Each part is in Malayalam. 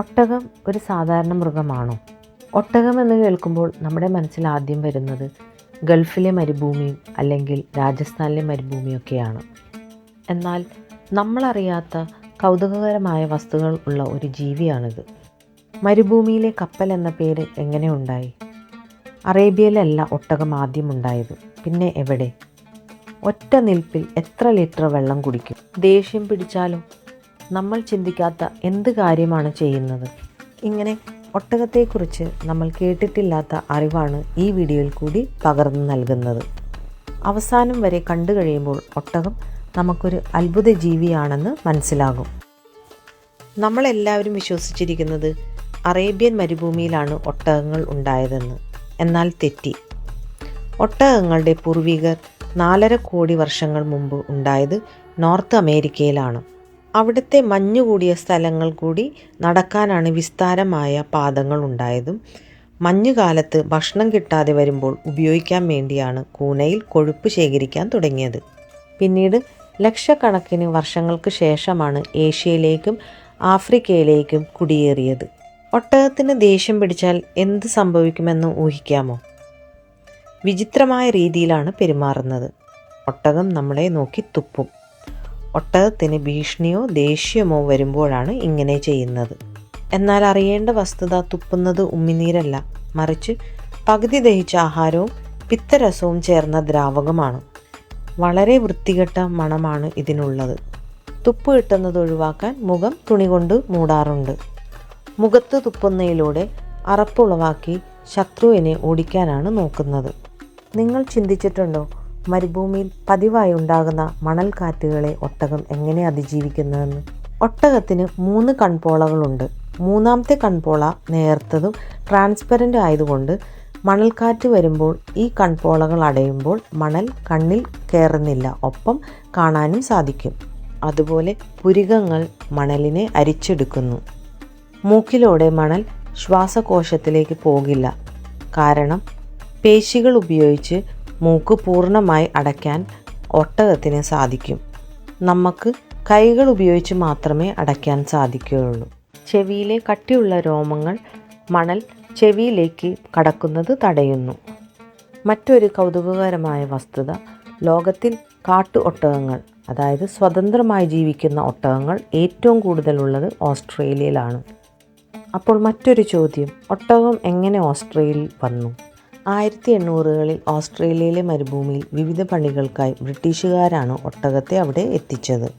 ഒട്ടകം ഒരു സാധാരണ മൃഗമാണോ? ഒട്ടകം എന്ന് കേൾക്കുമ്പോൾ നമ്മുടെ മനസ്സിൽ ആദ്യം വരുന്നത് ഗൾഫിലെ മരുഭൂമിയും അല്ലെങ്കിൽ രാജസ്ഥാനിലെ മരുഭൂമിയൊക്കെയാണ് എന്നാൽ നമ്മളറിയാത്ത കൗതുകകരമായ വസ്തുക്കൾ ഉള്ള ഒരു ജീവിയാണിത്. മരുഭൂമിയിലെ കപ്പൽ എന്ന പേര് എങ്ങനെ ഉണ്ടായി? അറേബ്യയിലല്ല ഒട്ടകം ആദ്യം ഉണ്ടായത്. പിന്നെ എവിടെ? ഒറ്റ നിൽപ്പിൽ എത്ര ലിറ്റർ വെള്ളം കുടിക്കും? ദേഷ്യം പിടിച്ചാലോ നമ്മൾ ചിന്തിക്കാത്ത എന്ത് കാര്യമാണ് ചെയ്യുന്നത്? ഇങ്ങനെ ഒട്ടകത്തെക്കുറിച്ച് നമ്മൾ കേട്ടിട്ടില്ലാത്ത അറിവാണ് ഈ വീഡിയോയിൽ കൂടി പകർന്നു നൽകുന്നത്. അവസാനം വരെ കണ്ടു കഴിയുമ്പോൾ ഒട്ടകം നമുക്കൊരു അത്ഭുത ജീവിയാണെന്ന് മനസ്സിലാകും. നമ്മളെല്ലാവരും വിശ്വസിച്ചിരിക്കുന്നത് അറേബ്യൻ മരുഭൂമിയിലാണ് ഒട്ടകങ്ങൾ ഉണ്ടായതെന്ന്. എന്നാൽ തെറ്റി. ഒട്ടകങ്ങളുടെ പൂർവികർ നാലര കോടി വർഷങ്ങൾ മുമ്പ് ഉണ്ടായത് നോർത്ത് അമേരിക്കയിലാണ്. അവിടുത്തെ മഞ്ഞുകൂടിയ സ്ഥലങ്ങൾ കൂടി നടക്കാനാണ് വിസ്താരമായ പാദങ്ങൾ ഉണ്ടായതും മഞ്ഞുകാലത്ത് ഭക്ഷണം കിട്ടാതെ വരുമ്പോൾ ഉപയോഗിക്കാൻ വേണ്ടിയാണ് കൂനയിൽ കൊഴുപ്പ് ശേഖരിക്കാൻ തുടങ്ങിയത്. പിന്നീട് ലക്ഷക്കണക്കിന് വർഷങ്ങൾക്ക് ശേഷമാണ് ഏഷ്യയിലേക്കും ആഫ്രിക്കയിലേക്കും കുടിയേറിയത്. ഒട്ടകത്തിന് ദേഷ്യം പിടിച്ചാൽ എന്ത് സംഭവിക്കുമെന്ന് ഊഹിക്കാമോ? വിചിത്രമായ രീതിയിലാണ് പെരുമാറുന്നത്. ഒട്ടകം നമ്മളെ നോക്കി തുപ്പും. ഒട്ടകത്തിന് ഭീഷണിയോ ദേഷ്യമോ വരുമ്പോഴാണ് ഇങ്ങനെ ചെയ്യുന്നത്. എന്നാൽ അറിയേണ്ട വസ്തുത തുപ്പുന്നത് ഉമ്മിനീരല്ല. മറിച്ച് പകുതി ദഹിച്ച ആഹാരവും പിത്തരസവും ചേർന്ന ദ്രാവകമാണ്. വളരെ വൃത്തികെട്ട മണമാണ് ഇതിനുള്ളത്. തുപ്പ് കിട്ടുന്നത് ഒഴിവാക്കാൻ മുഖം തുണി കൊണ്ട് മൂടാറുണ്ട്. മുഖത്ത് തുപ്പുന്നതിലൂടെ അറപ്പുളവാക്കി ശത്രുവിനെ ഓടിക്കാനാണ് നോക്കുന്നത്. നിങ്ങൾ ചിന്തിച്ചിട്ടുണ്ടോ? മരുഭൂമിയിൽ പതിവായി ഉണ്ടാകുന്ന മണൽക്കാറ്റുകളെ ഒട്ടകം എങ്ങനെ അതിജീവിക്കുന്നതെന്ന് ഒട്ടകത്തിന് മൂന്ന് കൺപോളകളുണ്ട്. മൂന്നാമത്തെ കൺപോള നേർത്തതും ട്രാൻസ്പെറന്റ് ആയതുകൊണ്ട് മണൽക്കാറ്റ് വരുമ്പോൾ ഈ കൺപോളകൾ അടയുമ്പോൾ മണൽ കണ്ണിൽ കയറുന്നില്ല. ഒപ്പം കാണാനും സാധിക്കും. അതുപോലെ പുരികങ്ങൾ മണലിനെ അരിച്ചെടുക്കുന്നു. മൂക്കിലൂടെ മണൽ ശ്വാസകോശത്തിലേക്ക് പോകില്ല. കാരണം പേശികൾ ഉപയോഗിച്ച് മൂക്ക് പൂർണമായി അടയ്ക്കാൻ ഒട്ടകത്തിന് സാധിക്കും. നമുക്ക് കൈകൾ ഉപയോഗിച്ച് മാത്രമേ അടയ്ക്കാൻ സാധിക്കുകയുള്ളൂ. ചെവിയിലെ കട്ടിയുള്ള രോമങ്ങൾ മണൽ ചെവിയിലേക്ക് കടക്കുന്നത് തടയുന്നു. മറ്റൊരു കൗതുകകരമായ വസ്തുത ലോകത്തിൽ കാട്ടു ഒട്ടകങ്ങൾ അതായത് സ്വതന്ത്രമായി ജീവിക്കുന്ന ഒട്ടകങ്ങൾ ഏറ്റവും കൂടുതലുള്ളത് ഓസ്ട്രേലിയയിലാണ്. അപ്പോൾ മറ്റൊരു ചോദ്യം ഒട്ടകം എങ്ങനെ ഓസ്ട്രേലിയയിൽ വന്നു? ആയിരത്തി എണ്ണൂറുകളിൽ ഓസ്ട്രേലിയയിലെ മരുഭൂമിയിൽ വിവിധ പണികൾക്കായി ബ്രിട്ടീഷുകാരാണ് ഒട്ടകത്തെ അവിടെ എത്തിച്ചത്.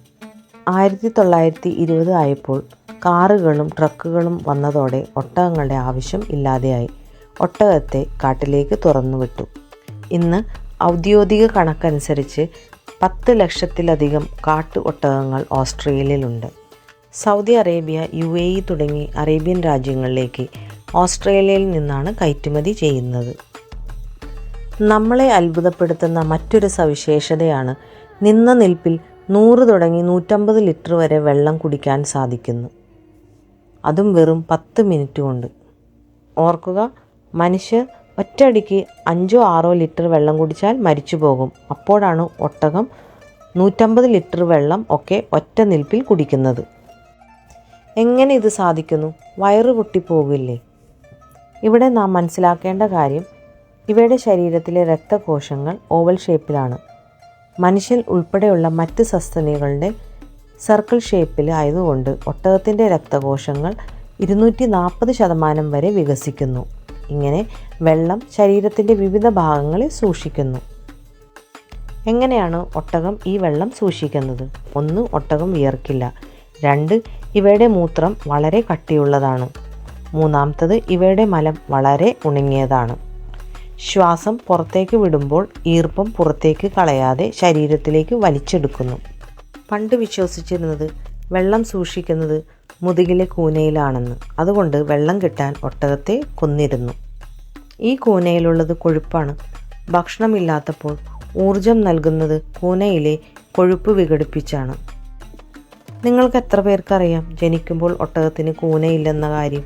ആയിരത്തി തൊള്ളായിരത്തി ഇരുപത് ആയപ്പോൾ കാറുകളും ട്രക്കുകളും വന്നതോടെ ഒട്ടകങ്ങളുടെ ആവശ്യം ഇല്ലാതെയായി. ഒട്ടകത്തെ കാട്ടിലേക്ക് തുറന്നുവിട്ടു ഇന്ന് ഔദ്യോഗിക കണക്കനുസരിച്ച് പത്ത് ലക്ഷത്തിലധികം കാട്ടു ഒട്ടകങ്ങൾ ഓസ്ട്രേലിയയിലുണ്ട്. Saudi Arabia U A E തുടങ്ങി അറേബ്യൻ രാജ്യങ്ങളിലേക്ക് ഓസ്ട്രേലിയയിൽ നിന്നാണ് കയറ്റുമതി ചെയ്യുന്നത്. നമ്മളെ അത്ഭുതപ്പെടുത്തുന്ന മറ്റൊരു സവിശേഷതയാണ് നിന്ന നിൽപ്പിൽ നൂറ് തുടങ്ങി നൂറ്റമ്പത് ലിറ്റർ വരെ വെള്ളം കുടിക്കാൻ സാധിക്കുന്നു. അതും വെറും പത്ത് മിനിറ്റ് കൊണ്ട്. ഓർക്കുക മനുഷ്യർ ഒറ്റയടിക്ക് അഞ്ചോ ആറോ ലിറ്റർ വെള്ളം കുടിച്ചാൽ മരിച്ചു പോകും. അപ്പോഴാണ് ഒട്ടകം നൂറ്റമ്പത് ലിറ്റർ വെള്ളം ഒക്കെ ഒറ്റ നിൽപ്പിൽ കുടിക്കുന്നത്. എങ്ങനെ ഇത് സാധിക്കുന്നു? വയറ് പൊട്ടിപ്പോകില്ലേ ഇവിടെ നാം മനസ്സിലാക്കേണ്ട കാര്യം ഇവയുടെ ശരീരത്തിലെ രക്തകോശങ്ങൾ ഓവൽ ഷേപ്പിലാണ്. മനുഷ്യൻ ഉൾപ്പെടെയുള്ള മറ്റ് സസ്തനികളുടെ സർക്കിൾ ഷേപ്പിൽ ആയതുകൊണ്ട് ഒട്ടകത്തിന്റെ രക്തകോശങ്ങൾ ഇരുന്നൂറ്റി നാൽപ്പത് ശതമാനം വരെ വികസിക്കുന്നു. ഇങ്ങനെ വെള്ളം ശരീരത്തിന്റെ വിവിധ ഭാഗങ്ങളിൽ സൂക്ഷിക്കുന്നു. എങ്ങനെയാണ് ഒട്ടകം ഈ വെള്ളം സൂക്ഷിക്കുന്നത്? ഒന്ന് ഒട്ടകം വിയർക്കില്ല. രണ്ട് ഇവയുടെ മൂത്രം വളരെ കട്ടിയുള്ളതാണ്. മൂന്നാമത്തത് ഇവയുടെ മലം വളരെ ഉണങ്ങിയതാണ്. ശ്വാസം പുറത്തേക്ക് വിടുമ്പോൾ ഈർപ്പം പുറത്തേക്ക് കളയാതെ ശരീരത്തിലേക്ക് വലിച്ചെടുക്കുന്നു. പണ്ട് വിശ്വസിച്ചിരുന്നത് വെള്ളം സൂക്ഷിക്കുന്നത് മുതുകിലെ കൂനയിലാണെന്ന്. അതുകൊണ്ട് വെള്ളം കിട്ടാൻ ഒട്ടകത്തെ കൊന്നിരുന്നു. ഈ കൂനയിലുള്ളത് കൊഴുപ്പാണ്. ഭക്ഷണമില്ലാത്തപ്പോൾ ഊർജം നൽകുന്നത് കൂനയിലെ കൊഴുപ്പ് വിഘടിപ്പിച്ചാണ്. നിങ്ങൾക്ക് എത്ര പേർക്കറിയാം ജനിക്കുമ്പോൾ ഒട്ടകത്തിന് കൂനയില്ലെന്ന കാര്യം?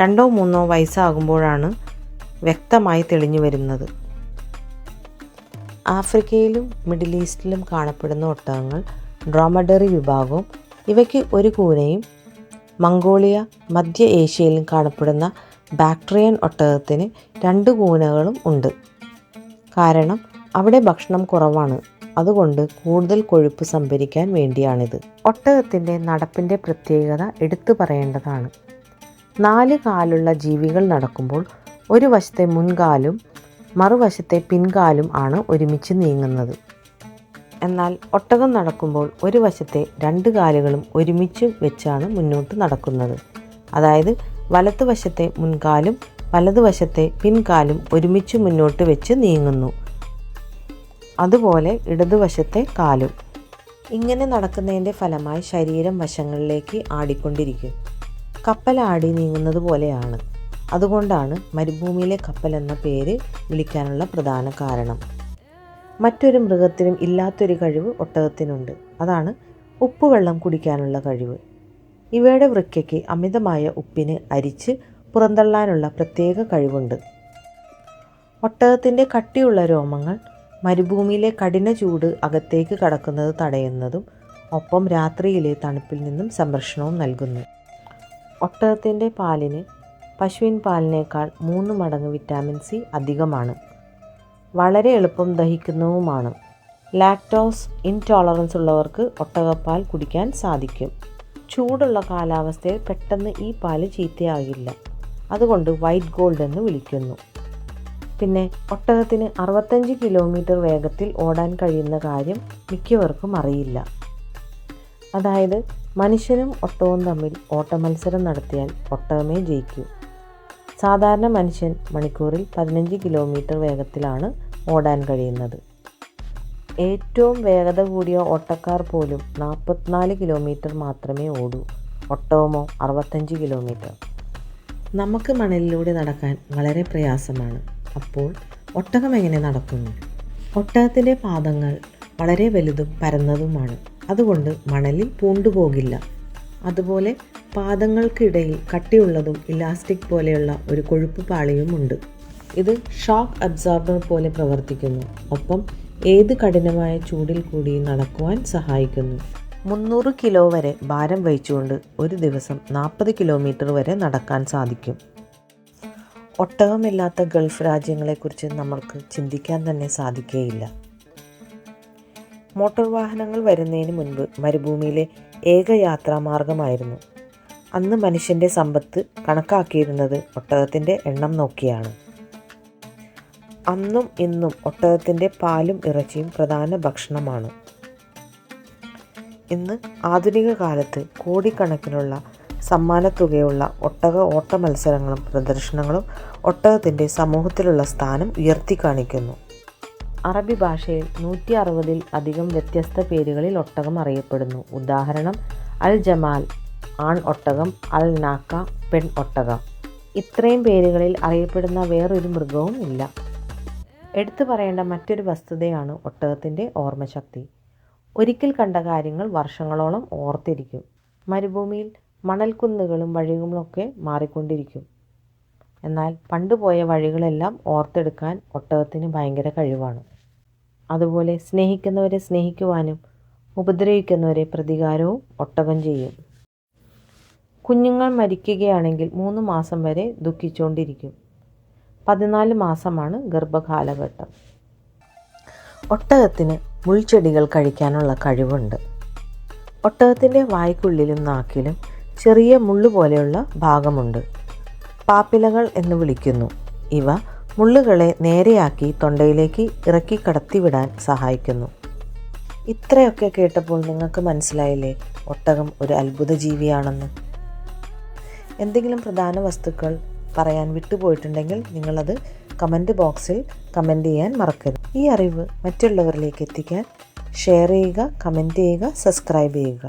രണ്ടോ മൂന്നോ വയസ്സാകുമ്പോഴാണ് വ്യക്തമായി തെളിഞ്ഞു വരുന്നത് ആഫ്രിക്കയിലും മിഡിൽ ഈസ്റ്റിലും കാണപ്പെടുന്ന ഒട്ടകങ്ങൾ ഡ്രോമഡറി വിഭാഗവും ഇവയ്ക്ക് ഒരു കൂനയും മംഗോളിയ മധ്യ ഏഷ്യയിലും കാണപ്പെടുന്ന ബാക്ടറിയൻ ഒട്ടകത്തിന് രണ്ട് കൂനകളും ഉണ്ട്. കാരണം അവിടെ ഭക്ഷണം കുറവാണ്. അതുകൊണ്ട് കൂടുതൽ കൊഴുപ്പ് സംഭരിക്കാൻ വേണ്ടിയാണിത്. ഒട്ടകത്തിന്റെ നടപ്പിന്റെ പ്രത്യേകത എടുത്തു പറയേണ്ടതാണ്. നാല് കാലുള്ള ജീവികൾ നടക്കുമ്പോൾ ഒരു വശത്തെ മുൻകാലും മറുവശത്തെ പിൻകാലും ആണ് ഒരുമിച്ച് നീങ്ങുന്നത്. എന്നാൽ ഒട്ടകം നടക്കുമ്പോൾ ഒരു വശത്തെ രണ്ട് കാലുകളും ഒരുമിച്ച് വെച്ചാണ് മുന്നോട്ട് നടക്കുന്നത്. അതായത് വലതുവശത്തെ മുൻകാലും വലതുവശത്തെ പിൻകാലും ഒരുമിച്ച് മുന്നോട്ട് വെച്ച് നീങ്ങുന്നു. അതുപോലെ ഇടതുവശത്തെ കാലും. ഇങ്ങനെ നടക്കുന്നതിന്റെ ഫലമായി ശരീരം വശങ്ങളിലേക്ക് ആടിക്കൊണ്ടിരിക്കും. കപ്പൽ ആടി നീങ്ങുന്നത് പോലെയാണ്. അതുകൊണ്ടാണ് മരുഭൂമിയിലെ കപ്പൽ എന്ന പേര് വിളിക്കാനുള്ള പ്രധാന കാരണം. മറ്റൊരു മൃഗത്തിനും ഇല്ലാത്തൊരു കഴിവ് ഒട്ടകത്തിനുണ്ട്. അതാണ് ഉപ്പുവെള്ളം കുടിക്കാനുള്ള കഴിവ്. ഇവയുടെ വൃക്കയ്ക്ക് അമിതമായ ഉപ്പിന് അരിച്ച് പുറന്തള്ളാനുള്ള പ്രത്യേക കഴിവുണ്ട്. ഒട്ടകത്തിന്റെ കട്ടിയുള്ള രോമങ്ങൾ മരുഭൂമിയിലെ കഠിന ചൂട് അകത്തേക്ക് കടക്കുന്നത് തടയുന്നതും ഒപ്പം രാത്രിയിലെ തണുപ്പിൽ നിന്നും സംരക്ഷണവും നൽകുന്നു. ഒട്ടകത്തിന്റെ പാലിന് പശുവിൻ പാലിനേക്കാൾ മൂന്ന് മടങ്ങ് വിറ്റാമിൻ സി അധികമാണ്. വളരെ എളുപ്പം ദഹിക്കുന്നതുമാണ് ലാക്ടോസ് ഇൻടോളറൻസ് ഉള്ളവർക്ക് ഒട്ടകപ്പാൽ കുടിക്കാൻ സാധിക്കും. ചൂടുള്ള കാലാവസ്ഥയിൽ പെട്ടെന്ന് ഈ പാൽ ചീത്തയാകില്ല. അതുകൊണ്ട് വൈറ്റ് ഗോൾഡ് എന്ന് വിളിക്കുന്നു. പിന്നെ ഒട്ടകത്തിന് അറുപത്തഞ്ച് കിലോമീറ്റർ വേഗത്തിൽ ഓടാൻ കഴിയുന്ന കാര്യം മിക്കവർക്കും അറിയില്ല. അതായത് മനുഷ്യനും ഒട്ടകവും തമ്മിൽ ഓട്ടമത്സരം നടത്തിയാൽ ഒട്ടകമേ ജയിക്കൂ. സാധാരണ മനുഷ്യൻ മണിക്കൂറിൽ പതിനഞ്ച് കിലോമീറ്റർ വേഗത്തിലാണ് ഓടാൻ കഴിയുന്നത്. ഏറ്റവും വേഗത കൂടിയ ഓട്ടക്കാർ പോലും നാൽപ്പത്തിനാല് കിലോമീറ്റർ മാത്രമേ ഓടൂ. ഒട്ടവുമോ അറുപത്തഞ്ച് കിലോമീറ്റർ. നമുക്ക് മണലിലൂടെ നടക്കാൻ വളരെ പ്രയാസമാണ്. അപ്പോൾ ഒട്ടകം എങ്ങനെ നടക്കുന്നു? ഒട്ടകത്തിന്റെ പാദങ്ങൾ വളരെ വലുതും പരന്നതുമാണ്. അതുകൊണ്ട് മണലിൽ പൂണ്ടുപോകില്ല. അതുപോലെ പാദങ്ങൾക്കിടയിൽ കട്ടിയുള്ളതും ഇലാസ്റ്റിക് പോലെയുള്ള ഒരു കൊഴുപ്പ് പാളിയുമുണ്ട്. ഇത് ഷോക്ക് അബ്സോർബർ പോലെ പ്രവർത്തിക്കുന്നു. ഒപ്പം ഏത് കഠിനമായ ചൂടിൽ കൂടി നടക്കുവാൻ സഹായിക്കുന്നു. മുന്നൂറ് കിലോ വരെ ഭാരം വഹിച്ചുകൊണ്ട് ഒരു ദിവസം നാൽപ്പത് കിലോമീറ്റർ വരെ നടക്കാൻ സാധിക്കും. ഒട്ടകമില്ലാത്ത ഗൾഫ് രാജ്യങ്ങളെക്കുറിച്ച് നമ്മൾക്ക് ചിന്തിക്കാൻ തന്നെ സാധിക്കുകയില്ല മോട്ടോർ വാഹനങ്ങൾ വരുന്നതിന് മുൻപ് മരുഭൂമിയിലെ ഏക യാത്രാമാർഗമായിരുന്നു. അന്ന് മനുഷ്യന്റെ സമ്പത്ത് കണക്കാക്കിയിരുന്നത് ഒട്ടകത്തിന്റെ എണ്ണം നോക്കിയാണ്. അന്നും ഇന്നും ഒട്ടകത്തിന്റെ പാലും ഇറച്ചിയും പ്രധാന ഭക്ഷണമാണ്. ഇന്ന് ആധുനിക കാലത്ത് കോടിക്കണക്കിനുള്ള സമ്മാനത്തുകയുള്ള ഒട്ടക ഓട്ട മത്സരങ്ങളും പ്രദർശനങ്ങളും ഒട്ടകത്തിന്റെ സമൂഹത്തിലുള്ള സ്ഥാനം ഉയർത്തി കാണിക്കുന്നു അറബി ഭാഷയിൽ നൂറ്റി അറുപതിൽ അധികം വ്യത്യസ്ത പേരുകളിൽ ഒട്ടകം അറിയപ്പെടുന്നു. ഉദാഹരണം അൽ ജമാൽ ആൺ ഒട്ടകം അൽ നാക്ക പെൺ ഒട്ടകം. ഇത്രയും പേരുകളിൽ അറിയപ്പെടുന്ന വേറൊരു മൃഗവും ഇല്ല. എടുത്തു പറയേണ്ട മറ്റൊരു വസ്തുതയാണ് ഒട്ടകത്തിന്റെ ഓർമ്മശക്തി. ഒരിക്കൽ കണ്ട കാര്യങ്ങൾ വർഷങ്ങളോളം ഓർത്തിരിക്കും. മരുഭൂമിയിൽ മണൽക്കുന്നുകളും വഴികളുമൊക്കെ മാറിക്കൊണ്ടിരിക്കും. എന്നാൽ പണ്ട് പോയ വഴികളെല്ലാം ഓർത്തെടുക്കാൻ ഒട്ടകത്തിന് ഭയങ്കര കഴിവാണ്. അതുപോലെ സ്നേഹിക്കുന്നവരെ സ്നേഹിക്കുവാനും ഉപദ്രവിക്കുന്നവരെ പ്രതികാരവും ഒട്ടകം ചെയ്യും. കുഞ്ഞുങ്ങൾ മരിക്കുകയാണെങ്കിൽ മൂന്ന് മാസം വരെ ദുഃഖിച്ചുകൊണ്ടിരിക്കും. പതിനാല് മാസമാണ് ഗർഭകാലഘട്ടം. ഒട്ടകത്തിന് മുൾച്ചെടികൾ കഴിക്കാനുള്ള കഴിവുണ്ട്. ഒട്ടകത്തിന്റെ വായ്ക്കുള്ളിലും നാക്കിലും ചെറിയ മുള്ളു പോലെയുള്ള ഭാഗമുണ്ട്. പാപ്പിലകൾ എന്ന് വിളിക്കുന്നു. ഇവ മുള്ളുകളെ നേരെയാക്കി തൊണ്ടയിലേക്ക് ഇറക്കി കടത്തിവിടാൻ സഹായിക്കുന്നു. ഇത്രയൊക്കെ കേട്ടപ്പോൾ നിങ്ങൾക്ക് മനസ്സിലായില്ലേ? ഒട്ടകം ഒരു അത്ഭുത ജീവിയാണെന്ന് എന്തെങ്കിലും പ്രധാന വസ്തുക്കൾ പറയാൻ വിട്ടുപോയിട്ടുണ്ടെങ്കിൽ നിങ്ങളത് കമന്റ് ബോക്സിൽ കമന്റ് ചെയ്യാൻ മറക്കരുത്. ഈ അറിവ് മറ്റുള്ളവരിലേക്ക് എത്തിക്കാൻ ഷെയർ ചെയ്യുക കമന്റ് ചെയ്യുക സബ്സ്ക്രൈബ് ചെയ്യുക.